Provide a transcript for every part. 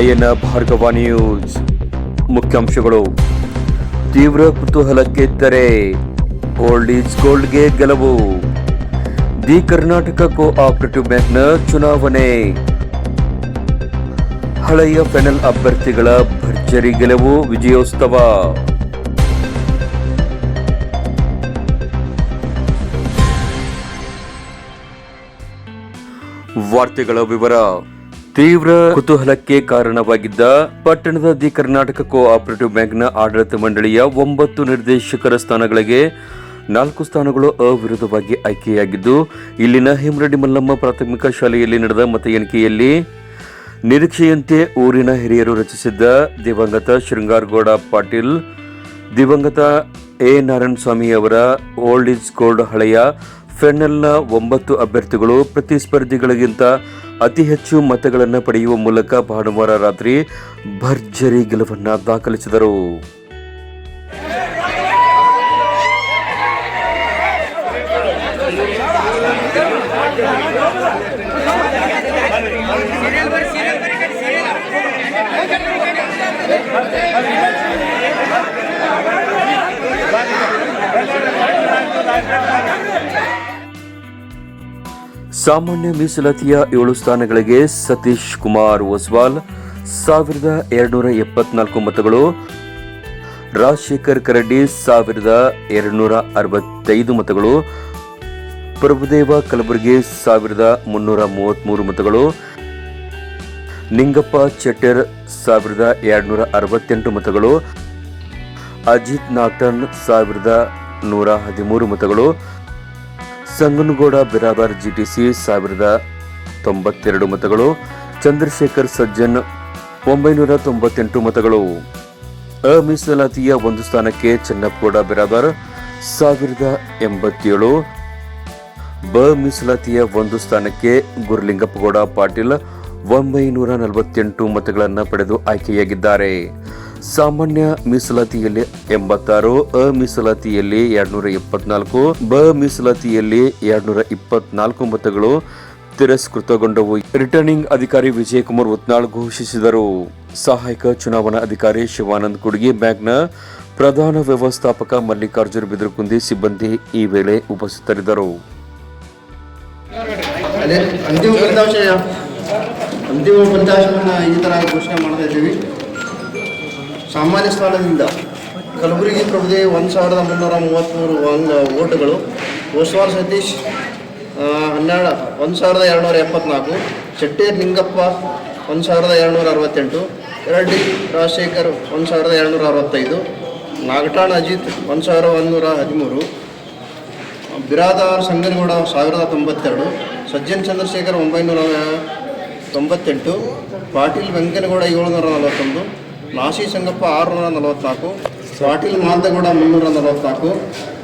ನಯನ Bhargava news. ಮುಖ್ಯಾಂಶಗಳು. ತೀವ್ರ ಕುತೂಹಲಕ್ಕೆ ತೆರೆ ಗೋಲ್ಡ್ ಈಸ್ ಗೋಲ್ಡ್ಗೆ ಗೆಲುವು. ದಿ ಕರ್ನಾಟಕ ಕೋ ಆಪರೇಟಿವ್ ಬ್ಯಾಂಕ್ನ ಚುನಾವಣೆ. ಹಳೆಯ ಪೆನಲ್ ಅಭ್ಯರ್ಥಿಗಳ ಭರ್ಜರಿ ಗೆಲುವು ವಿಜಯೋತ್ಸವ. ವಾರ್ತೆಗಳ ವಿವರ. ತೀವ್ರ ಕುತೂಹಲಕ್ಕೆ ಕಾರಣವಾಗಿದ್ದ ಪಟ್ಟಣದ ದಿ ಕರ್ನಾಟಕ ಕೋ ಆಪರೇಟಿವ್ ಬ್ಯಾಂಕ್ನ ಆಡಳಿತ ಮಂಡಳಿಯ ಒಂಬತ್ತು ನಿರ್ದೇಶಕರ ಸ್ಥಾನಗಳಿಗೆ ನಾಲ್ಕು ಸ್ಥಾನಗಳು ಅವಿರೋಧವಾಗಿ ಆಯ್ಕೆಯಾಗಿದ್ದು, ಇಲ್ಲಿನ ಹೇಮರೆಡ್ಡಿ ಮಲ್ಲಮ್ಮ ಪ್ರಾಥಮಿಕ ಶಾಲೆಯಲ್ಲಿ ನಡೆದ ಮತ ಎಣಿಕೆಯಲ್ಲಿ ನಿರೀಕ್ಷೆಯಂತೆ ಊರಿನ ಹಿರಿಯರು ರಚಿಸಿದ್ದ ದಿವಂಗತ ಶೃಂಗಾರಗೌಡ ಪಾಟೀಲ್, ದಿವಂಗತ ಎ. ನಾರಾಯಣ ಸ್ವಾಮಿ ಅವರ ಓಲ್ಡ್ ಈಸ್ ಗೋಲ್ಡ್ ಹಳೆಯ ಫೆನ್ನಲ್ನ ಒಂಬತ್ತು ಅಭ್ಯರ್ಥಿಗಳು ಪ್ರತಿಸ್ಪರ್ಧಿಗಳಿಗಿಂತ ಅತಿ ಹೆಚ್ಚು ಮತಗಳನ್ನು ಪಡೆಯುವ ಮೂಲಕ ಭಾನುವಾರ ರಾತ್ರಿ ಭರ್ಜರಿ ಗೆಲುವನ್ನು ದಾಖಲಿಸಿದರು. ಸಾಮಾನ್ಯ ಮೀಸಲಾತಿಯ ಏಳು ಸ್ಥಾನಗಳಿಗೆ ಸತೀಶ್ ಕುಮಾರ್ ಒಸ್ವಾಲ್, ಸಾವಿರದ ಎರಡುನೂರ ಎಪ್ಪತ್ನಾಲ್ಕು ಮತಗಳು ರಾಜಶೇಖರ್ ಕರಡಿ, ಸಾವಿರದ ಎರಡುನೂರ ಅರವತ್ತೈದು ಮತಗಳು ಪ್ರಭುದೇವ ಕಲಬುರಗಿ, ಸಾವಿರದ ಮುನ್ನೂರ ಮೂವತ್ತ್ಮೂರು ಮತಗಳು ನಿಂಗಪ್ಪ ಚೆಟ್ಟರ್, ಸಾವಿರದ ಎರಡುನೂರ ಅರವತ್ತೆಂಟು ಮತಗಳು ಅಜಿತ್ ನಾಟನ್ ಸಾವಿರದ ನೂರ ಹದಿಮೂರು ಮತಗಳು ಸಂಗನಗೌಡ ಬಿರಾದಾರ್ ಜಿಟಿಸಿ ಸಾವಿರದ ತೊಂಬತ್ತೆರಡು ಮತಗಳು, ಚಂದ್ರಶೇಖರ್ ಸಜ್ಜನ್ ಒಂಬೈನೂರ ತೊಂಬತ್ತೆಂಟು ಮತಗಳು. ಅಮೀಸಲಾತಿಯ ಒಂದು ಸ್ಥಾನಕ್ಕೆ ಚೆನ್ನಪ್ಪಗೌಡ ಬಿರಾದಾರ್ ಸಾವಿರದ ಎಂಬತ್ತೇಳು. ಬ ಮೀಸಲಾತಿಯ ಒಂದು ಸ್ಥಾನಕ್ಕೆ ಗುರುಲಿಂಗಪ್ಪಗೌಡ ಪಾಟೀಲ್ ಒಂಬೈನೂರ ನಲವತ್ತೆಂಟು ಮತಗಳನ್ನು ಪಡೆದು ಆಯ್ಕೆಯಾಗಿದ್ದಾರೆ. ಸಾಮಾನ್ಯ ಮೀಸಲಾತಿಯಲ್ಲಿ ಎಂಬತ್ತಾರು ಅ ಮೀಸಲಾತಿಯಲ್ಲಿ ಎರಡ್ನೂರ ಇಪ್ಪತ್ನಾಲ್ಕು ಬ ಮೀಸಲಾತಿಯಲ್ಲಿ ಎರಡ್ನೂರ ಇಪ್ಪತ್ನಾಲ್ಕು ಮತಗಳು ತಿರಸ್ಕೃತಗೊಂಡವು. ರಿಟರ್ನಿಂಗ್ ಅಧಿಕಾರಿ ವಿಜಯಕುಮಾರ್ ಉತ್ನಾಳ್ ಘೋಷಿಸಿದರು. ಸಹಾಯಕ ಚುನಾವಣಾ ಅಧಿಕಾರಿ ಶಿವಾನಂದ್ ಕುಡ್ಗಿ ಬ್ಯಾಂಕ್ನ ಪ್ರಧಾನ ವ್ಯವಸ್ಥಾಪಕ ಮಲ್ಲಿಕಾರ್ಜುನ್ ಬಿದರಕುಂದಿ ಸಿಬ್ಬಂದಿ ಈ ವೇಳೆ ಉಪಸ್ಥಿತರಿದ್ದರು. ಅಂತಿಮ ಫಲಿತಾಂಶವನ್ನು ಈ ಥರ ಘೋಷಣೆ ಮಾಡ್ತಾ ಇದ್ದೀವಿ. ಸಾಮಾನ್ಯ ಸ್ಥಾನದಿಂದ ಕಲಬುರಗಿ ಪ್ರಭುದೇ ಒಂದು ಸಾವಿರದ ಮುನ್ನೂರ ಮೂವತ್ತ್ಮೂರು ಒಂದು ಓಟುಗಳು ಓಸ್ವಾರ್ ಸತೀಶ್ ಹನ್ನೆರಡು, ಒಂದು ಸಾವಿರದ ಎರಡುನೂರ ಎಪ್ಪತ್ನಾಲ್ಕು. ಚಟ್ಟೇರ್ ನಿಂಗಪ್ಪ, ಒಂದು ಸಾವಿರದ ಎರಡುನೂರ ಅರವತ್ತೆಂಟು. ಎರಡು ರಾಜಶೇಖರ್, ಒಂದು ಸಾವಿರದ ಎರಡುನೂರ ಅರವತ್ತೈದು. ನಾಗಠಾಣ್ ಅಜಿತ್, ಒಂದು ಸಾವಿರ ಒಂದುನೂರ ಹದಿಮೂರು. ಬಿರಾದಾರ್ ಸಂಗನಗೌಡ, ಸಾವಿರದ ತೊಂಬತ್ತೆರಡು. ಸಜ್ಜನ್ ಚಂದ್ರಶೇಖರ್, ಒಂಬೈನೂರ ತೊಂಬತ್ತೆಂಟು. ಪಾಟೀಲ್ ವೆಂಕನಗೌಡ, ಏಳುನೂರ ನಲವತ್ತೊಂದು. ನಾಸಿ ಸಂಗಪ್ಪ ಆರುನೂರ ನಲವತ್ತ್ನಾಲ್ಕು ಪಾಟೀಲ್ ಮಾಲ್ದಗೌಡ ಮುನ್ನೂರ ನಲವತ್ತ್ನಾಲ್ಕು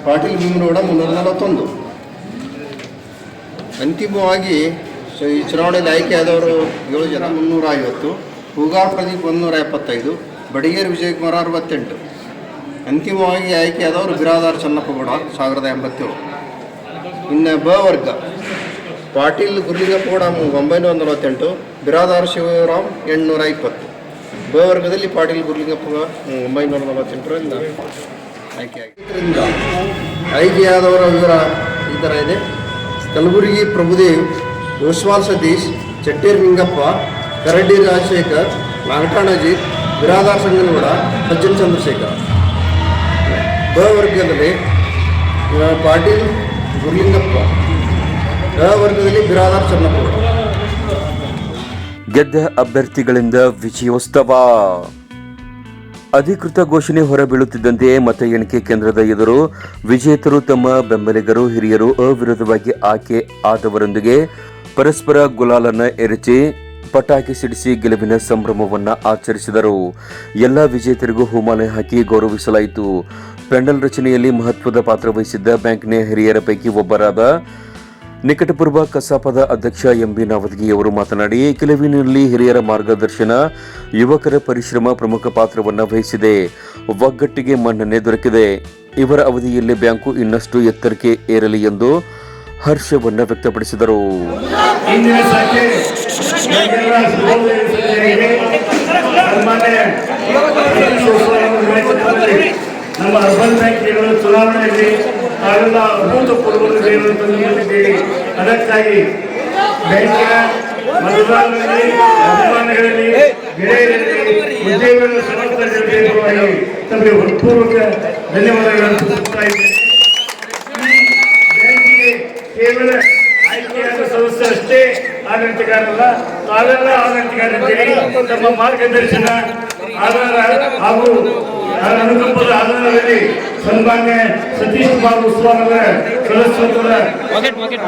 ಪಾಟೀಲ್ ಭೀಮನಗೌಡ ಮುನ್ನೂರ ನಲವತ್ತೊಂದು. ಅಂತಿಮವಾಗಿ ಈ ಚುನಾವಣೆಯಲ್ಲಿ ಆಯ್ಕೆಯಾದವರು ಏಳು ಜನ, ಮುನ್ನೂರ ಐವತ್ತು, ಹೂಗಾರ್ ಪ್ರದೀಪ್ ಒಂದುನೂರ ಎಪ್ಪತ್ತೈದು, ಬಡಿಗೇರ್ ವಿಜಯಕುಮಾರ್ ಅರವತ್ತೆಂಟು. ಅಂತಿಮವಾಗಿ ಆಯ್ಕೆಯಾದವರು ಬಿರಾದಾರ್ ಚನ್ನಪ್ಪಗೌಡ, ಸಾವಿರದ ಎಂಬತ್ತೇಳು. ಇನ್ನು ಬ ವರ್ಗ, ಪಾಟೀಲ್ ಕೂಡ ಒಂಬೈನೂರ ನಲವತ್ತೆಂಟು, ಬಿರಾದಾರ್ ಶಿವರಾಮ್ ಎಂಟುನೂರ ಇಪ್ಪತ್ತು. ಬ ವರ್ಗದಲ್ಲಿ ಪಾಟೀಲ್ ಗುರ್ಲಿಂಗಪ್ಪ ಒಂಬೈನೂರ ನಲವತ್ತೆಂಟರಿಂದ ಆಯ್ಕೆಯಾಗಿದ್ದರಿಂದ ಆಯ್ಕೆಯಾದವರ ವಿವರ ಈ ಥರ ಇದೆ. ಕಲಬುರಗಿ ಪ್ರಭುದೇವ್ ಯೋಶ್ವಾಲ್ ಸತೀಶ್, ಚಟ್ಟೇರ್ ನಿಂಗಪ್ಪ ಕರಡ್ಡಿ ರಾಜಶೇಖರ್ ನಾಗಠಾಣ್ ಅಜಿತ್ ಬಿರಾದಾರ್ ಸಂಗನಗೌಡ, ಸಜ್ಜನ್ ಚಂದ್ರಶೇಖರ್. ವರ್ಗದಲ್ಲಿ ಪಾಟೀಲ್ ಗುರುಲಿಂಗಪ್ಪ. ವರ್ಗದಲ್ಲಿ ಬಿರಾದಾರ್ ಚನ್ನಪ್ಪಗೌಡ ಗೆದ್ದ ಅಭ್ಯರ್ಥಿಗಳಿಂದ ವಿಜಯೋತ್ಸವ. ಅಧಿಕೃತ ಘೋಷಣೆ ಹೊರಬೀಳುತ್ತಿದ್ದಂತೆ ಮತ ಎಣಿಕೆ ಕೇಂದ್ರದ ಎದುರು ವಿಜೇತರು ತಮ್ಮ ಬೆಂಬಲಿಗರು ಹಿರಿಯರು ಅವಿರೋಧವಾಗಿ ಆಯ್ಕೆ ಆದವರೊಂದಿಗೆ ಪರಸ್ಪರ ಗುಲಾಲನ್ನ ಎರಚಿ ಪಟಾಕಿ ಸಿಡಿಸಿ ಗೆಲುವಿನ ಸಂಭ್ರಮವನ್ನ ಆಚರಿಸಿದರು. ಎಲ್ಲ ವಿಜೇತರಿಗೂ ಹೂಮಾಲೆ ಹಾಕಿ ಗೌರವಿಸಲಾಯಿತು. ಪೆಂಡಲ್ ರಚನೆಯಲ್ಲಿ ಮಹತ್ವದ ಪಾತ್ರ ವಹಿಸಿದ್ದ ಬ್ಯಾಂಕ್ನ ಹಿರಿಯರ ಪೈಕಿ ಒಬ್ಬರಾದ ನಿಕಟಪೂರ್ವ ಕಸಾಪದ ಅಧ್ಯಕ್ಷ ಎಂಬಿ ನಾವದಗಿಯವರು ಮಾತನಾಡಿ, ಕೆಲವಿನಲ್ಲಿ ಹಿರಿಯರ ಮಾರ್ಗದರ್ಶನ, ಯುವಕರ ಪರಿಶ್ರಮ ಪ್ರಮುಖ ಪಾತ್ರವನ್ನು ವಹಿಸಿದೆ. ಒಗ್ಗಟ್ಟಿಗೆ ಮನ್ನಣೆ ದೊರಕಿದೆ. ಇವರ ಅವಧಿಯಲ್ಲಿ ಬ್ಯಾಂಕು ಇನ್ನಷ್ಟು ಎತ್ತರಕ್ಕೆ ಏರಲಿ ಎಂದು ಹರ್ಷವನ್ನು ವ್ಯಕ್ತಪಡಿಸಿದರು. ನಮ್ಮ ಅರ್ಬನ್ ಬ್ಯಾಂಕ್ ಚುನಾವಣೆಯಲ್ಲಿ ತಾವೆಲ್ಲ ಅಭೂತಪೂರ್ವ ದೇವರನ್ನು ಹೇಳಿ ಅದಕ್ಕಾಗಿ ಬ್ಯಾಂಕಿನ ಮತದಾರರಲ್ಲಿ, ಅಭಿಮಾನಿಗಳಲ್ಲಿ ಗೆಳೆಯರಲ್ಲಿ ಸಮರ್ಥಿಸಿ ತಮಗೆ ಹೃತ್ಪೂರ್ವಕ ಧನ್ಯವಾದಗಳನ್ನು ಸಲ್ಲಿಸ್ತಾ ಇದ್ದೇನೆ. ಕೇವಲ ಆಯ್ಕೆಯಾದ ಸದಸ್ಯ ಅಷ್ಟೇ ಆಡಳಿತಗಾರಲ್ಲ ತಾವೆಲ್ಲ ಆಡಳಿತಗಾರಿದ್ದೀರಿ ತಮ್ಮ ಮಾರ್ಗದರ್ಶನ, ಆಧಾರ ಹಾಗೂ ಅನುಕಂಪದ ಆಧಾರದಲ್ಲಿ ಸನ್ಮಾನ್ಯ ಸತೀಶ್ ಕುಮಾರ್ ಉತ್ಸವದ ಸದಸ್ಯತ್ವದ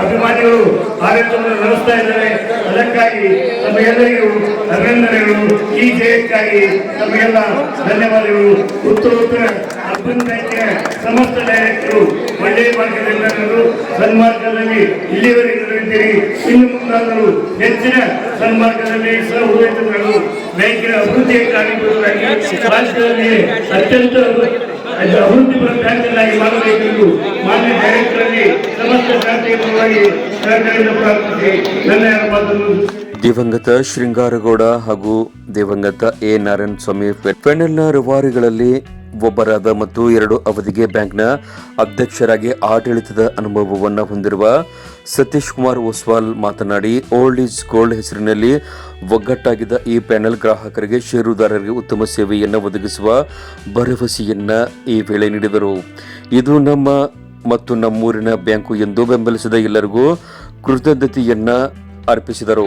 ಅಭಿಮಾನಿಗಳು ಕಾರ್ಯಕ್ರಮ ನಡೆಸ್ತಾ ಇದ್ದಾರೆ. ಅದಕ್ಕಾಗಿ ತಮಗೆಲ್ಲರಿಗೂ ಅಭಿನಂದನೆಗಳು. ಈ ಜಯಕ್ಕಾಗಿ ತಮಗೆಲ್ಲ ಧನ್ಯವಾದಗಳು. ಉತ್ತರ ಉತ್ತರ ಅರ್ಬನ್ ಸಮಸ್ತ ಡೈರೆಕ್ಟರು ಒಳ್ಳೆಯ ಮಾರ್ಗದಲ್ಲಿ ಸನ್ಮಾರ್ಗದಲ್ಲಿ ಇಲ್ಲಿವರೆಗೆ ಇನ್ನು ಮುಂದಾದರೂ ಹೆಚ್ಚಿನ ಸನ್ಮಾರ್ಗದಲ್ಲಿ ಸಹ ಉಳಿದು ಬ್ಯಾಂಕಿನ ಅಭಿವೃದ್ಧಿಯ ಕಾರ್ಯಕರ್ತರಾಗಿ ರಾಜ್ಯದಲ್ಲಿ ಅತ್ಯಂತ ಅಭಿವೃದ್ಧಿ ಬ್ಯಾಂಕನ್ನಾಗಿ ಮಾಡಬೇಕೆಂದು ಮಾನ್ಯ ಡೈರೆಕ್ಟರಲ್ಲಿ ಸಮಸ್ತ ಶಾಂತಿಯ ಪರವಾಗಿ ಸಹಕಾರದಿಂದ ಪ್ರಾರ್ಥಿಸಿ. ನನ್ನ ಮಾತನ್ನು ದಿವಂಗತ ಶೃಂಗಾರಗೌಡ ಹಾಗೂ ದಿವಂಗತ ಎ. ನಾರಾಯಣ ಸ್ವಾಮಿ ಫೆನಲ್ನ ರೂವಾರಿಗಳಲ್ಲಿ ಒಬ್ಬರಾದ ಮತ್ತು ಎರಡು ಅವಧಿಗೆ ಬ್ಯಾಂಕ್ನ ಅಧ್ಯಕ್ಷರಾಗಿ ಆಡಳಿತದ ಅನುಭವವನ್ನು ಹೊಂದಿರುವ ಸತೀಶ್ ಕುಮಾರ್ ಒಸ್ವಾಲ್ ಮಾತನಾಡಿ, ಓಲ್ಡ್ ಈಸ್ ಗೋಲ್ಡ್ ಹೆಸರಿನಲ್ಲಿ ಒಗ್ಗಟ್ಟಾಗಿದ್ದ ಈ ಪ್ಯಾನೆಲ್ ಗ್ರಾಹಕರಿಗೆ ಷೇರುದಾರರಿಗೆ ಉತ್ತಮ ಸೇವೆಯನ್ನು ಒದಗಿಸುವ ಭರವಸೆಯನ್ನ ಈ ವೇಳೆ ನೀಡಿದರು. ಇದು ನಮ್ಮ ಮತ್ತು ನಮ್ಮೂರಿನ ಬ್ಯಾಂಕು ಎಂದು ಬೆಂಬಲಿಸಿದ ಎಲ್ಲರಿಗೂ ಕೃತಜ್ಞತೆಯನ್ನ ಅರ್ಪಿಸಿದರು.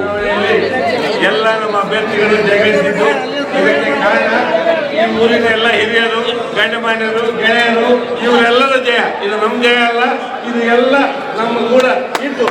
ಊರಿನ ಎಲ್ಲ ಹಿರಿಯರು ಗಣ್ಯಮಾನ್ಯರು ಗೆಳೆಯರು, ಇವರೆಲ್ಲರ ಜಯ. ಇದು ನಮ್ಮ ಜಯ ಅಲ್ಲ, ಇದು ಎಲ್ಲ ನಮ್ಮ ಕೂಡ ಇದ್ದು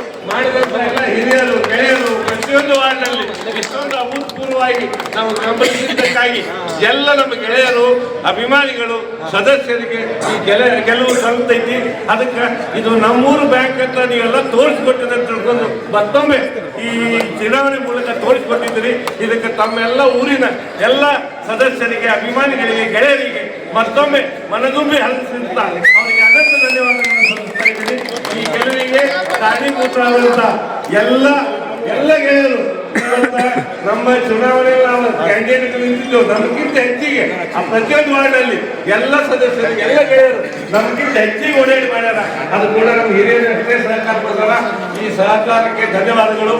ಎಲ್ಲ ಹಿರಿಯರು, ಗೆಳೆಯರು ಪ್ರತಿಯೊಂದು ವಾರ್ಡ್ನಲ್ಲಿ ಇಷ್ಟೊಂದು ಅಭೂತಪೂರ್ವವಾಗಿ ನಾವು ಗಮನಿಸಿದ್ದಕ್ಕಾಗಿ ಎಲ್ಲ ನಮ್ಮ ಗೆಳೆಯರು, ಅಭಿಮಾನಿಗಳು, ಸದಸ್ಯರಿಗೆ ಈ ಗೆಲೆ, ಗೆಲುವು ಸಲ್ತೈತಿ ಅದಕ್ಕೆ ಇದು ನಮ್ಮೂರು ಬ್ಯಾಂಕ್ ಅಂತ ನೀವೆಲ್ಲ ತೋರಿಸ್ಕೊಟ್ಟಿದೆ ಅಂತ ತಿಳ್ಕೊಂಡು ಮತ್ತೊಮ್ಮೆ ಈ ಚುನಾವಣೆ ಮೂಲಕ ತೋರಿಸ್ಕೊಟ್ಟಿದ್ದೀರಿ. ಇದಕ್ಕೆ ತಮ್ಮೆಲ್ಲ ಊರಿನ ಎಲ್ಲ ಸದಸ್ಯರಿಗೆ, ಅಭಿಮಾನಿಗಳಿಗೆ, ಗೆಳೆಯರಿಗೆ ಮತ್ತೊಮ್ಮೆ ಮನದುಂಬಿ ಹರಿಸಿರುತ್ತ ಅವರಿಗೆ ಅನಂತ ಇದ್ದೀನಿ ಈ ಗೆಲುವಿಗೆ ಕಾರಣೀಭೂತರಾದಂತ ಎಲ್ಲ ಎಲ್ಲ ಗೆಳೆಯರು ನಮ್ಮ ಚುನಾವಣೆಯಲ್ಲಿ ನಾವು ಕ್ಯಾಂಡಿಡೇಟ್ ನಿಂತಿದ್ದೆವು ನಮಗಿಂತ ಹೆಚ್ಚಿಗೆ. ಆ ಪ್ರತಿಯೊಂದು ವಾರ್ಡಲ್ಲಿ ಎಲ್ಲ ಸದಸ್ಯರು, ಎಲ್ಲ ಗೆಳೆಯರು ನಮಗಿಂತ ಹೆಚ್ಚಿಗೆ ಓಡಾಡಿ ಮಾಡ್ಯಾರ. ಅದು ಕೂಡ ನಮ್ಮ ಹಿರಿಯರು ಹಿರಿಯ ಸಹಕಾರ ಕೊಡ್ತಾರ ಈ ಸಹಕಾರಕ್ಕೆ ಧನ್ಯವಾದಗಳು.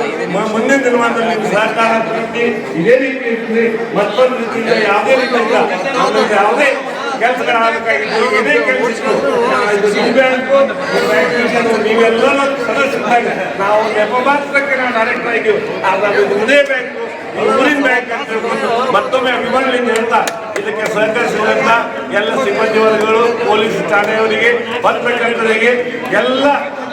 ಮುಂದಿನ ದಿನಮಾನದಲ್ಲಿ ಸಹಕಾರ ಇದೇ ರೀತಿ ಇರ್ತೀವಿ ಮತ್ತೊಂದು ರೀತಿಯಿಂದ ಯಾವುದೇ ರೀತಿಯಿಂದ ಯಾವುದೇ ಕೆಲಸಗಳಾಗಬೇಕಾಗಿತ್ತು ಇದೇ ಕೆಲಸ ಬ್ಯಾಂಕು ನೀವೆಲ್ಲ ಸದಸ್ಯರಾಗಿ ನಾವು ನೆಪ ಮಾತ್ರಕ್ಕೆ ನಾವು ಡೈರೆಕ್ಟ್ ಆಗಿದ್ದೀವಿ ಆದ್ರೆ ಇದೇ ಬ್ಯಾಂಕು ಊರಿನ ಬ್ಯಾಂಕ್ ಅಂತ ಮತ್ತೊಮ್ಮೆ ಅಭಿಮಾನಿಯಿಂದ ಹೇಳ್ತಾ, ಇದಕ್ಕೆ ಸಹಕರಿಸಿದಂತ ಎಲ್ಲ ಸಿಬ್ಬಂದಿ ವರ್ಗಗಳು, ಪೊಲೀಸ್ ಠಾಣೆಯವರಿಗೆ ಪತ್ರಕರ್ತರಿಗೆ ಎಲ್ಲ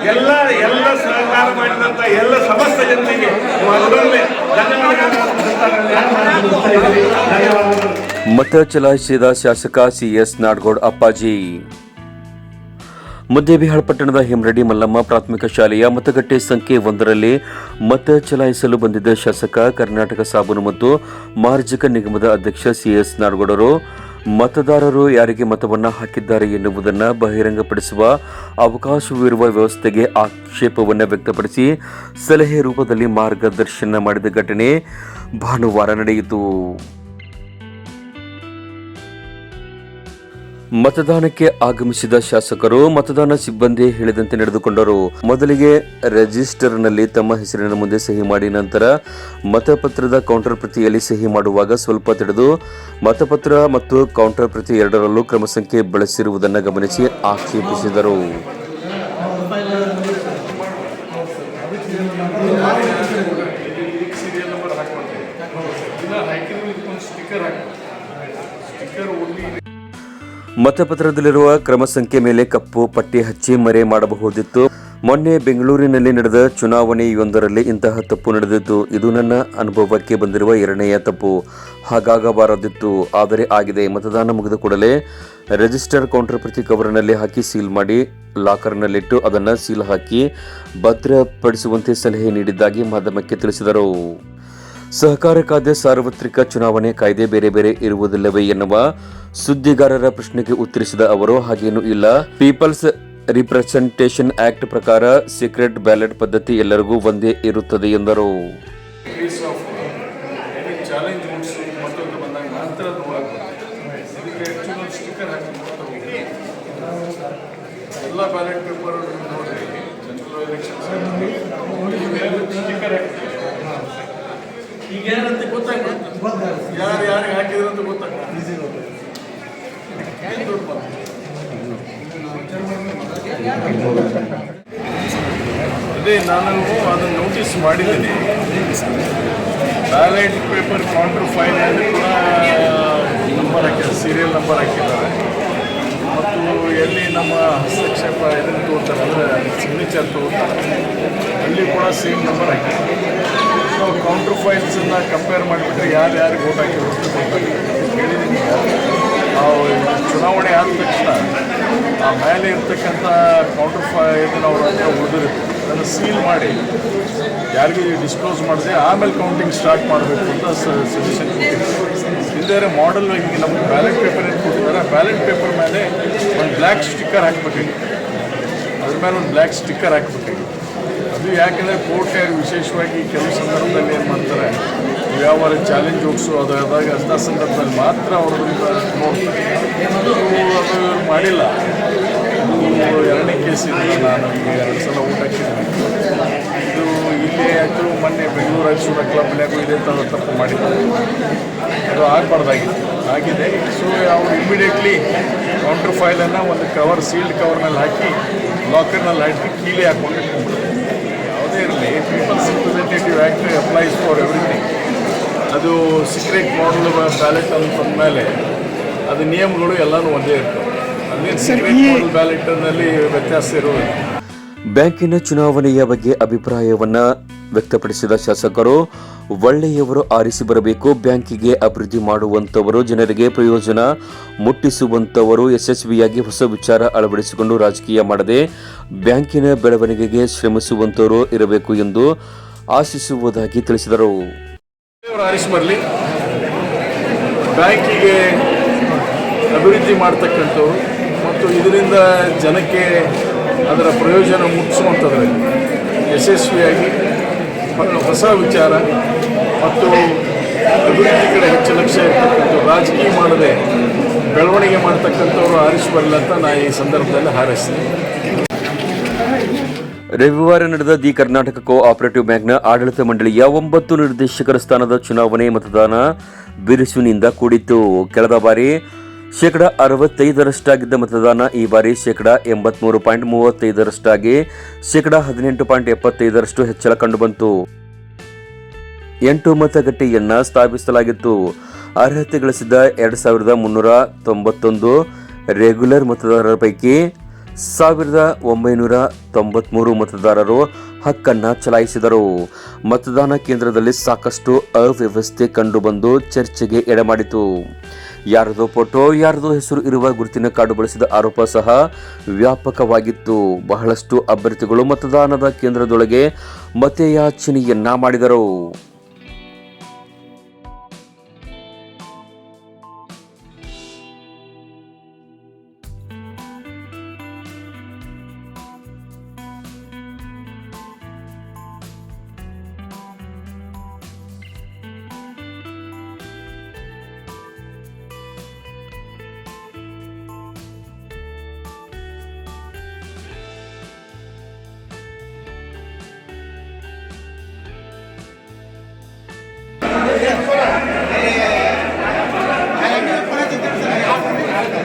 ಎಲ್ಲ ಎಲ್ಲ ಸಹಕಾರ ಮಾಡಿದಂತ ಎಲ್ಲ ಸಮಸ್ತ ಜನರಿಗೆ ಅದರಲ್ಲಿ ಮತ ಚಲಾಯಿಸಿದ ಶಾಸಕ ಸಿಎಸ್ ನಾಡಗೌಡ್ ಅಪ್ಪಾಜಿ. ಮುದ್ದೇಬಿಹಾಳ್ ಪಟ್ಟಣದ ಹೆಮ್ರೆಡ್ಡಿ ಮಲ್ಲಮ್ಮ ಪ್ರಾಥಮಿಕ ಶಾಲೆಯ ಮತಗಟ್ಟೆ ಸಂಖ್ಯೆ ಒಂದರಲ್ಲಿ ಮತ ಚಲಾಯಿಸಲು ಬಂದಿದ್ದ ಶಾಸಕ ಕರ್ನಾಟಕ ಸಾಬೂನು ಮತ್ತು ಮಾರ್ಜಕ ನಿಗಮದ ಅಧ್ಯಕ್ಷ ಸಿಎಸ್ ನಾಡಗೌಡರು ಮತದಾರರು ಯಾರಿಗೆ ಮತವನ್ನು ಹಾಕಿದ್ದಾರೆ ಎನ್ನುವುದನ್ನು ಬಹಿರಂಗಪಡಿಸುವ ಅವಕಾಶವಿರುವ ವ್ಯವಸ್ಥೆಗೆ ಆಕ್ಷೇಪವನ್ನು ವ್ಯಕ್ತಪಡಿಸಿ ಸಲಹೆ ರೂಪದಲ್ಲಿ ಮಾರ್ಗದರ್ಶನ ಮಾಡಿದ ಘಟನೆ ಭಾನುವಾರ ನಡೆಯಿತು. ಮತದಾನಕ್ಕೆ ಆಗಮಿಸಿದ ಶಾಸಕರು ಮತದಾನ ಸಿಬ್ಬಂದಿ ಹೇಳಿದಂತೆ ನಡೆದುಕೊಂಡರು. ಮೊದಲಿಗೆ ರಿಜಿಸ್ಟರ್ನಲ್ಲಿ ತಮ್ಮ ಹೆಸರಿನ ಮುಂದೆ ಸಹಿ ಮಾಡಿ ನಂತರ ಮತಪತ್ರದ ಕೌಂಟರ್ ಪ್ರತಿಯಲ್ಲಿ ಸಹಿ ಮಾಡುವಾಗ ಸ್ವಲ್ಪ ತಿಳಿದು ಮತಪತ್ರ ಮತ್ತು ಕೌಂಟರ್ ಪ್ರತಿ ಎರಡರಲ್ಲೂ ಕ್ರಮ ಸಂಖ್ಯೆ ಬಳಸಿರುವುದನ್ನು ಗಮನಿಸಿ ಆಕ್ಷೇಪಿಸಿದರು. ಮತಪತ್ರದಲ್ಲಿರುವ ಕ್ರಮ ಸಂಖ್ಯೆ ಮೇಲೆ ಕಪ್ಪು ಪಟ್ಟಿ ಹಚ್ಚಿ ಮರೆ ಮಾಡಬಹುದಿತ್ತು. ಮೊನ್ನೆ ಬೆಂಗಳೂರಿನಲ್ಲಿ ನಡೆದ ಚುನಾವಣೆಯೊಂದರಲ್ಲಿ ಇಂತಹ ತಪ್ಪು ನಡೆದಿತ್ತು ಇದು ನನ್ನ ಅನುಭವಕ್ಕೆ ಬಂದಿರುವ ಎರಡನೆಯ ತಪ್ಪು. ಹಾಗಾಗಬಾರದಿತ್ತು, ಆದರೆ ಆಗಿದೆ. ಮತದಾನ ಮುಗಿದ ಕೂಡಲೇ ರಿಜಿಸ್ಟರ್ ಕೌಂಟರ್ ಪ್ರತಿ ಕವರ್ನಲ್ಲಿ ಹಾಕಿ ಸೀಲ್ ಮಾಡಿ ಲಾಕರ್ನಲ್ಲಿಟ್ಟು ಅದನ್ನು ಸೀಲ್ ಹಾಕಿ ಭದ್ರಪಡಿಸುವಂತೆ ಸಲಹೆ ನೀಡಿದ್ದಾಗಿ ಮಾಧ್ಯಮಕ್ಕೆ ತಿಳಿಸಿದರು. ಸಹಕಾರ ಕಾಯ್ದೆ ಸಾರ್ವತ್ರಿಕ ಚುನಾವಣೆ ಕಾಯ್ದೆ ಬೇರೆ ಬೇರೆ ಇರುವುದಿಲ್ಲವೇ ಎನ್ನುವ ಸುದ್ದಿಗಾರರ ಪ್ರಶ್ನೆಗೆ ಉತ್ತರಿಸಿದ ಅವರು, ಹಾಗೇನೂ ಇಲ್ಲ. ಪೀಪಲ್ಸ್ ರಿಪ್ರೆಸೆಂಟೇಷನ್ ಆಕ್ಟ್ ಪ್ರಕಾರ ಸೀಕ್ರೆಟ್ ಬ್ಯಾಲೆಟ್ ಪದ್ಧತಿ ಎಲ್ಲರಿಗೂ ಒಂದೇ ಇರುತ್ತದೆ ಎಂದರು ಕೇಸ್ ಆಫ್ ಎನಿ ಚಾಲೆಂಜ್ ರೂಟ್ಸ್ ಮತ್ತೊಂದು ಬಂದಾಗ ಮಾತ್ರ ಸ್ಟಿಕ್ಕರ್ ಹಾಕಿ ಎಲ್ಲ ಬ್ಯಾಲೆಟ್ ಪೇಪರ್ ನೋಡ್ರಿ ಜನರಲ್ ಎಲೆಕ್ಷನ್ ಸ್ಟಿಕ್ಕರ್ ಹಾಕಿ ಈಗ ಏನಂತ ಗೊತ್ತಾಗ್ಬಿಡುತ್ತೆ ಯಾರು ಯಾರಿಗೆ ಹಾಕಿದ್ರು ಅಂತ ಗೊತ್ತಾಗ್ತದೆ ಏನ್ ದೊಡ್ಡ ಮಾತು? ಅದೇ, ನಾನು ಅದನ್ನು ನೋಟಿಸ್ ಮಾಡಿದ್ದೀನಿ. ಬ್ಯಾಲೆಟ್ ಪೇಪರ್ ಕೌಂಟರ್ ಫೈಲ್ ಅಲ್ಲಿ ಕೂಡ ನಂಬರ್ ಹಾಕಿದ್ದಾರೆ ಸೀರಿಯಲ್ ನಂಬರ್ ಹಾಕಿದ್ದಾರೆ. ಮತ್ತು ಎಲ್ಲಿ ನಮ್ಮ ಹಸ್ತಕ್ಷೇಪ ಇದನ್ನು ತೋರ್ತಾರೆ ಅಂದರೆ ಸಿಗ್ನೇಚರ್ ತೋರ್ತಾರೆ. ಅಲ್ಲಿ ಕೂಡ ಸೇಮ್ ನಂಬರ್ ಹಾಕಿದ್ದಾರೆ. ಸೊ ಕೌಂಟರ್ ಫೈಲ್ಸನ್ನು ಕಂಪೇರ್ ಮಾಡಿಬಿಟ್ರೆ ಯಾರು ಯಾರಿಗೆ ವೋಟ್ ಹಾಕಿದ್ರು ಅಂತ ಗೊತ್ತಾಗುತ್ತೆ ಹೇಳಿದ್ದೀನಿ ನಾವು ಚುನಾವಣೆ ಆದ ತಕ್ಷಣ ಆ ಮೇಲೆ ಇರ್ತಕ್ಕಂಥ ಕೌಂಟರ್ ಫೈ ಇದನ್ನು ಅವ್ರ ಹತ್ರ ಉಳಿದಿರುತ್ತೆ ಅದನ್ನು ಸೀಲ್ ಮಾಡಿ, ಯಾರಿಗೂ ಡಿಸ್ಕ್ಲೋಸ್ ಮಾಡಿದೆ, ಆಮೇಲೆ ಕೌಂಟಿಂಗ್ ಸ್ಟಾರ್ಟ್ ಮಾಡಬೇಕು ಅಂತ ಸಜೆಷನ್ ಇಲ್ಲದೇ ಮಾಡಲ್ ಈಗ ನಮಗೆ ಬ್ಯಾಲೆಟ್ ಪೇಪರ್ ಏನು ಕೊಟ್ಟಿದ್ದಾರೆ ಬ್ಯಾಲೆಟ್ ಪೇಪರ್ ಮೇಲೆ ಒಂದು ಬ್ಲ್ಯಾಕ್ ಸ್ಟಿಕ್ಕರ್ ಹಾಕ್ಬೇಕಾಗಿ ಅದ್ರ ಮೇಲೆ ಒಂದು ಬ್ಲ್ಯಾಕ್ ಸ್ಟಿಕ್ಕರ್ ಹಾಕ್ಬೇಕಾಗಿ ಅದು ಯಾಕೆಂದರೆ ಕೋರ್ಟ್ ವಿಶೇಷವಾಗಿ ಕೆಲವು ಸಂದರ್ಭದಲ್ಲಿ ಏನು ಮಾಡ್ತಾರೆ ಯಾವ ಚಾಲೆಂಜ್ ಹೋಗ್ಸು ಅದು ಆದಾಗ ಅಂಥ ಸಂದರ್ಭದಲ್ಲಿ ಮಾತ್ರ ಅವರು ನೋಡ್ತಾರೆ ಅದು ಅದು ಮಾಡಿಲ್ಲ ಎರಡನೇ ಕೇಸ್ ಇದೆ. ನಾನು ಎರಡು ಸಲ ಊಟ ಹಾಕಿದ್ದೀನಿ. ಇದು ಇಲ್ಲೇ ಆಯಿತು, ಮೊನ್ನೆ ಬೆಂಗಳೂರಾಗಿ ಕ್ಲಬ್ ಕ್ಲಬ್ನ್ಯಾಗೂ ಇದೆ ಥರ ತಪ್ಪು ಮಾಡಿದ್ದಾರೆ ಅದು ಆಗಬಾರ್ದಾಗಿತ್ತು. ಆಗಿದೆ. ಸೊ ಅವರು ಇಮಿಡಿಯೇಟ್ಲಿ ಕೌಂಟರ್ ಫೈಲನ್ನು ಒಂದು ಕವರ್ ಸೀಲ್ಡ್ ಕವರ್ನಲ್ಲಿ ಹಾಕಿ ಲಾಕರ್ನಲ್ಲಿ ಹಾಕಿ, ಕೀಲೇ ಹಾಕೊಂಡು ಯಾವುದೇ ಇರಲಿ people's representative act applies for everything ಅದು ಸೀಕ್ರೆಟ್ ಮಾಡಲ್ ಬ್ಯಾಲೆಟ್ ಅಂತ ಮೇಲೆ ಅದು ನಿಯಮಗಳು ಎಲ್ಲನೂ ಒಂದೇ ಇರ್ತವೆ. ಅದೇನು ಸೀಕ್ರೆಟ್ ಮಾಡಲ್ ಬ್ಯಾಲೆಟ್ನಲ್ಲಿ ವ್ಯತ್ಯಾಸ ಇರೋದು ಬ್ಯಾಂಕಿನ ಚುನಾವಣೆಯ ಬಗ್ಗೆ ಅಭಿಪ್ರಾಯವನ್ನ ವ್ಯಕ್ತಪಡಿಸಿದ ಶಾಸಕರು ಒಳ್ಳೆಯವರು ಆರಿಸಿ ಬರಬೇಕು ಬ್ಯಾಂಕಿಗೆ ಅಭಿವೃದ್ಧಿ ಮಾಡುವಂತವರು ಜನರಿಗೆ ಪ್ರಯೋಜನ ಮುಟ್ಟಿಸುವಂತವರು ಯಶಸ್ವಿಯಾಗಿ ಹೊಸ ವಿಚಾರ ಅಳವಡಿಸಿಕೊಂಡು ರಾಜಕೀಯ ಮಾಡದೆ ಬ್ಯಾಂಕಿನ ಬೆಳವಣಿಗೆಗೆ ಶ್ರಮಿಸುವಂಥವರು ಇರಬೇಕು ಎಂದು ಆಶಿಸುವುದಾಗಿ ತಿಳಿಸಿದರು. ದೇವರು ಆರಿಸಿ ಬ್ಯಾಂಕಿಗೆ ಅಭಿವೃದ್ಧಿ ಮಾಡ್ತಕ್ಕಂಥವ್ರು ಮತ್ತು ಇದರಿಂದ ಜನಕ್ಕೆ ಅದರ ಪ್ರಯೋಜನ ಮುಟ್ಟಿಸುವಂಥದ್ರಲ್ಲಿ ಯಶಸ್ವಿಯಾಗಿ ಹೊಸ ವಿಚಾರ ಮತ್ತು ಅಭಿವೃದ್ಧಿ ಕಡೆ ಹೆಚ್ಚು ಲಕ್ಷ್ಯ ಇರ್ತಕ್ಕಂಥವ್ರು, ರಾಜಕೀಯ ಮಾಡದೆ ಬೆಳವಣಿಗೆ ಮಾಡ್ತಕ್ಕಂಥವ್ರು ಬರಲಿ ಅಂತ ನಾನು ಈ ಸಂದರ್ಭದಲ್ಲಿ ಹಾರೈಸ್ತೀನಿ. ರವಿವಾರ ನಡೆದ ದಿ ಕರ್ನಾಟಕ ಕೋ ಆಪರೇಟಿವ್ ಬ್ಯಾಂಕ್ನ ಆಡಳಿತ ಮಂಡಳಿಯ ಒಂಬತ್ತು ನಿರ್ದೇಶಕರ ಸ್ಥಾನದ ಚುನಾವಣೆ ಮತದಾನ ಬಿರುಸಿನಿಂದ ಕೂಡಿತ್ತು. ಕಳೆದ ಬಾರಿ ಶೇಕಡ ಅರವತ್ತೈದರಷ್ಟಾಗಿದ್ದ ಮತದಾನ ಈ ಬಾರಿ ಶೇಕಡ ಎಂಬತ್ಮೂರು ಪಾಯಿಂಟ್ ಮೂವತ್ತೈದರಷ್ಟಾಗಿ ಶೇಕಡ ಹದಿನೆಂಟು ಪಾಯಿಂಟ್ ಎಪ್ಪತ್ತೈದರಷ್ಟು ಹೆಚ್ಚಳ ಕಂಡುಬಂತು. ಎಂಟು ಮತಗಟ್ಟೆಯನ್ನು ಸ್ಥಾಪಿಸಲಾಗಿತ್ತು. ಅರ್ಹತೆ ಗಳಿಸಿದ ಎರಡು ಸಾವಿರದ ಮುನ್ನೂರ ತೊಂಬತ್ತೊಂದು ರೆಗ್ಯುಲರ್ ಮತದಾರರ ಪೈಕಿ ಸಾವಿರದ ಒಂಬೈನೂರ ತೊಂಬತ್ಮೂರು ಮತದಾರರು ಹಕ್ಕನ್ನು ಚಲಾಯಿಸಿದರು. ಮತದಾನ ಕೇಂದ್ರದಲ್ಲಿ ಸಾಕಷ್ಟು ಅವ್ಯವಸ್ಥೆ ಕಂಡುಬಂದು ಚರ್ಚೆಗೆ ಎಡೆಮಾಡಿತು. ಯಾರದೋ ಫೋಟೋ, ಯಾರದೋ ಹೆಸರು ಇರುವ ಗುರುತಿನ ಕಾರ್ಡು ಬಳಸಿದ ಆರೋಪ ಸಹ ವ್ಯಾಪಕವಾಗಿತ್ತು. ಬಹಳಷ್ಟು ಅಭ್ಯರ್ಥಿಗಳು ಮತದಾನದ ಕೇಂದ್ರದೊಳಗೆ ಮತಯಾಚನೆಯನ್ನ ಮಾಡಿದರು.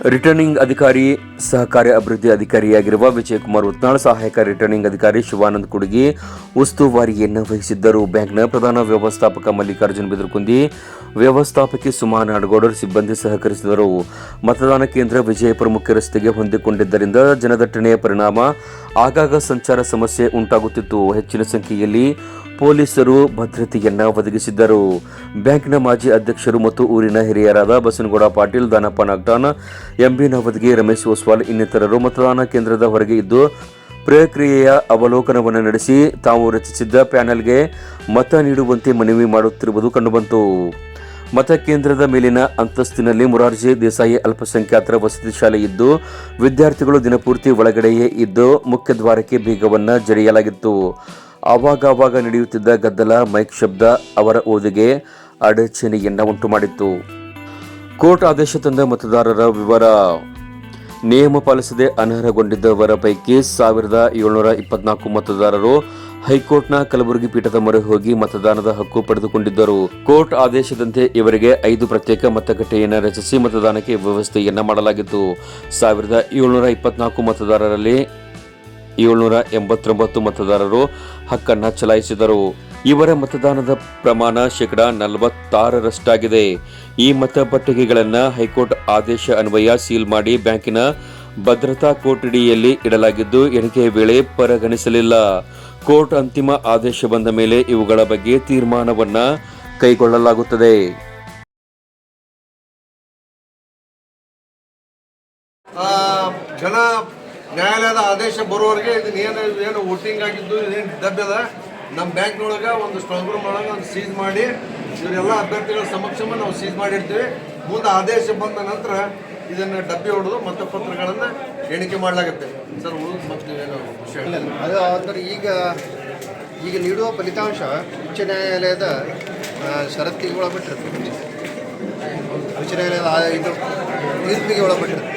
ರಿಟರ್ನಿಂಗ್ ಅಧಿಕಾರಿ ಸಹಕಾರಿ ಅಭಿವೃದ್ಧಿ ಅಧಿಕಾರಿಯಾಗಿರುವ ವಿಜಯಕುಮಾರ್ ಉತ್ನಾಳ್ ಸಹಾಯಕ ರಿಟರ್ನಿಂಗ್ ಅಧಿಕಾರಿ ಶಿವಾನಂದ್ ಕುಡುಗಿ ಉಸ್ತುವಾರಿಯನ್ನು ವಹಿಸಿದ್ದರು ಬ್ಯಾಂಕ್ನ ಪ್ರಧಾನ ವ್ಯವಸ್ಥಾಪಕ ಮಲ್ಲಿಕಾರ್ಜುನ್ ಬಿದರ್ಕುಂದಿ ವ್ಯವಸ್ಥಾಪಕಿ ಸುಮಾ ನಾಡಗೌಡರ್ ಸಿಬ್ಬಂದಿ ಸಹಕರಿಸಿದರು ಮತದಾನ ಕೇಂದ್ರ ವಿಜಯಪುರ ಮುಖ್ಯ ರಸ್ತೆಗೆ ಹೊಂದಿಕೊಂಡಿದ್ದರಿಂದ ಜನದಟ್ಟಣೆಯ ಪರಿಣಾಮ ಆಗಾಗ ಸಂಚಾರ ಸಮಸ್ಯೆ ಉಂಟಾಗುತ್ತಿತ್ತು ಹೆಚ್ಚಿನ ಸಂಖ್ಯೆಯಲ್ಲಿ ಪೊಲೀಸರು ಭದ್ರತೆಯನ್ನ ಒದಗಿಸಿದ್ದರು. ಬ್ಯಾಂಕ್ನ ಮಾಜಿ ಅಧ್ಯಕ್ಷರು ಮತ್ತು ಊರಿನ ಹಿರಿಯರಾದ ಬಸನಗೌಡ ಪಾಟೀಲ್, ದಾನಪ್ಪ ನಾಗ್ಟಾನ್, ಎಂಬಿ ನವದಗಿ, ರಮೇಶ್ ಓಸ್ವಾಲ್ ಇನ್ನಿತರರು ಮತದಾನ ಕೇಂದ್ರದ ಹೊರಗೆ ಇದ್ದು, ಪ್ರಕ್ರಿಯೆಯ ಅವಲೋಕನವನ್ನು ನಡೆಸಿ ತಾವು ರಚಿಸಿದ್ದ ಪ್ಯಾನೆಲ್ಗೆ ಮತ ನೀಡುವಂತೆ ಮನವಿ ಮಾಡುತ್ತಿರುವುದು ಕಂಡುಬಂತು. ಮತಕೇಂದ್ರದ ಮೇಲಿನ ಅಂತಸ್ತಿನಲ್ಲಿ ಮುರಾರ್ಜಿ ದೇಸಾಯಿ ಅಲ್ಪಸಂಖ್ಯಾತರ ವಸತಿ ಶಾಲೆ ಇದ್ದು, ವಿದ್ಯಾರ್ಥಿಗಳು ದಿನಪೂರ್ತಿ ಒಳಗಡೆಯೇ ಇದ್ದು, ಮುಖ್ಯದ್ವಾರಕ್ಕೆ ಬೀಗವನ್ನು ಜರಿಯಲಾಗಿತ್ತು ಆವಾಗವಾಗ ನಡೆಯುತ್ತಿದ್ದ ಗದ್ದಲ ಮೈಕ್ ಶಬ್ದ ಅವರ ಓದಿಗೆ ಅಡಚಣೆಯನ್ನ ಉಂಟು ಮಾಡಿತ್ತು ಕೋರ್ಟ್ ಆದೇಶ ತಂದ ಮತದಾರರ ವಿವರ. ನಿಯಮ ಪಾಲಿಸದೆ ಅನರ್ಹಗೊಂಡಿದ್ದವರ ಪೈಕಿ ಸಾವಿರದ ಏಳ್ನೂರ ಇಪ್ಪತ್ನಾಲ್ಕು ಮತದಾರರು ಹೈಕೋರ್ಟ್ನ ಕಲಬುರಗಿ ಪೀಠದ ಮೊರೆ ಹೋಗಿ ಮತದಾನದ ಹಕ್ಕು ಪಡೆದುಕೊಂಡಿದ್ದರು. ಕೋರ್ಟ್ ಆದೇಶದಂತೆ ಇವರಿಗೆ ಐದು ಪ್ರತ್ಯೇಕ ಮತಗಟ್ಟೆಯನ್ನು ರಚಿಸಿ ಮತದಾನಕ್ಕೆ ವ್ಯವಸ್ಥೆಯನ್ನ ಮಾಡಲಾಗಿತ್ತು. ಸಾವಿರದ ಏಳ್ನೂರ ಇಪ್ಪತ್ನಾಲ್ಕು ಮತದಾರರಲ್ಲಿ ಏಳ್ನೂರ ಎಂಬತ್ತೊಂಬತ್ತು ಮತದಾರರು ಹಕ್ಕನ್ನ ಚಲಾಯಿಸಿದರು. ಇವರ ಮತದಾನದ ಪ್ರಮಾಣ ಶೇಕಡಾ ನಲವತ್ತಾರರಷ್ಟಾಗಿದೆ. ಈ ಮತಪಟ್ಟಿಗೆಗಳನ್ನು ಹೈಕೋರ್ಟ್ ಆದೇಶ ಅನ್ವಯ ಸೀಲ್ ಮಾಡಿ ಬ್ಯಾಂಕಿನ ಭದ್ರತಾ ಕೊಠಡಿಯಲ್ಲಿ ಇಡಲಾಗಿದ್ದು ಎಣಿಕೆಯ ವೇಳೆ ಪರಿಗಣಿಸಲಿಲ್ಲ. ಕೋರ್ಟ್ ಅಂತಿಮ ಆದೇಶ ಬಂದ ಮೇಲೆ ಇವುಗಳ ಬಗ್ಗೆ ತೀರ್ಮಾನವನ್ನ ಕೈಗೊಳ್ಳಲಾಗುತ್ತದೆ. ಜನ ನ್ಯಾಯಾಲಯದ ಆದೇಶ ಬರುವವರೆಗೆ ಇದನ್ನ ಏನು ಏನು ವೋಟಿಂಗ್ ಆಗಿದ್ದು ಡಬ್ಬಿ ಅದ? ನಮ್ಮ ಬ್ಯಾಂಕ್ನೊಳಗೆ ಒಂದು ಸ್ಟ್ರಾಂಗ್ ರೂಮ್ ಒಳಗೆ ಒಂದು ಸೀಜ್ ಮಾಡಿ, ಇವರೆಲ್ಲ ಅಭ್ಯರ್ಥಿಗಳ ಸಮಕ್ಷಮ ನಾವು ಸೀಸ್ ಮಾಡಿರ್ತೀವಿ. ಮುಂದೆ ಆದೇಶ ಬಂದ ನಂತರ ಇದನ್ನು ಡಬ್ಬಿ ಹೊಡೆದು ಮತಪತ್ರಗಳನ್ನು ಎಣಿಕೆ ಮಾಡಲಾಗುತ್ತೆ. ಸರ್, ಉಳಿದು ಮತ್ತು ಏನು. ಅದು ಆದರೆ ಈಗ ಈಗ ನೀಡುವ ಫಲಿತಾಂಶ ಉಚ್ಚ ನ್ಯಾಯಾಲಯದ ಷರತ್ತಿಗೆ ಒಳಪಟ್ಟಿರುತ್ತೆ. ಉಚ್ಚ ನ್ಯಾಯಾಲಯದ ಇದು ತೀರ್ಪಿಗೆ ಒಳಪಟ್ಟಿರುತ್ತೆ.